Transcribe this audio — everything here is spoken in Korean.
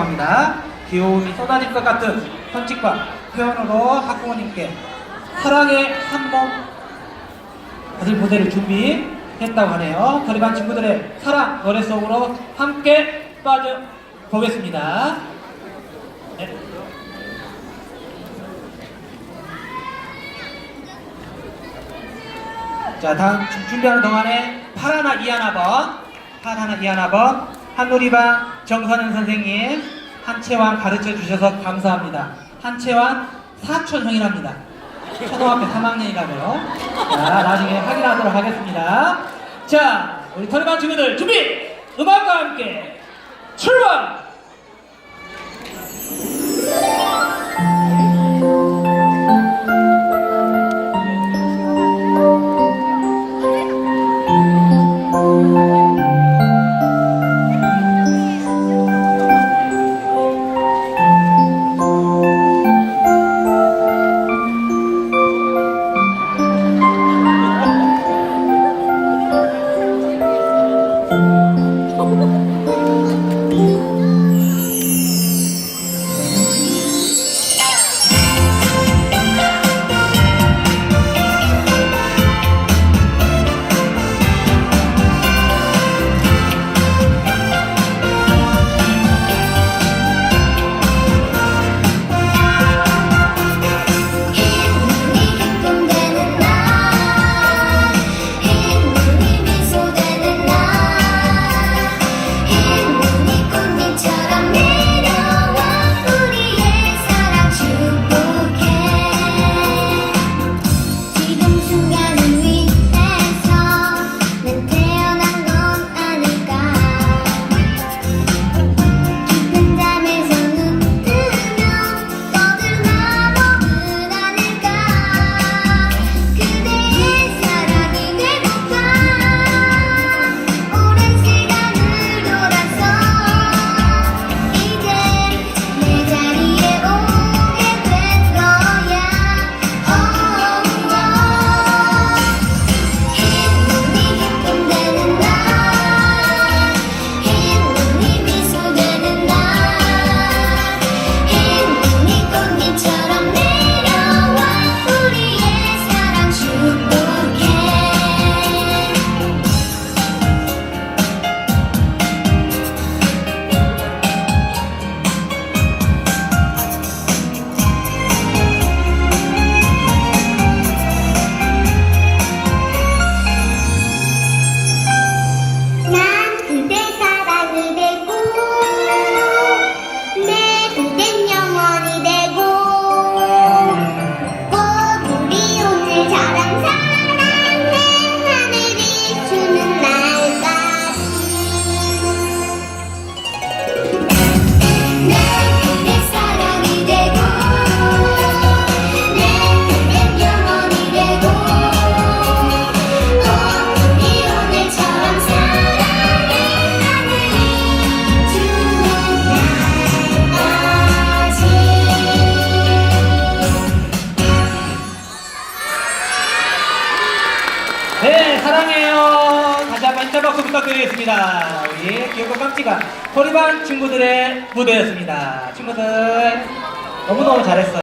합니다. 귀여움이 쏟아질 것 같은 선칙과 표현으로 학부모님께 사랑의 한몸 어들 무대를 준비했다고 하네요. 거리반 친구들의 사랑 노래 속으로 함께 빠져 보겠습니다. 네. 자, 다음 준- 준비하는 동안에 파라나 이하나 번, 파라나 이하나 번, 한누리방 정선은 선생님, 한채환 가르쳐 주셔서 감사합니다. 한채환 사촌 형이랍니다. 초등학교 3학년이라고요. 자, 나중에 확인하도록 하겠습니다. 자, 우리 터리반 친구들 준비! 음악과 함께 출발! 박수 부탁드리겠습니다. 우리 귀엽고 깜찍한 토리반 친구들의 무대였습니다. 친구들 너무너무 잘했어요.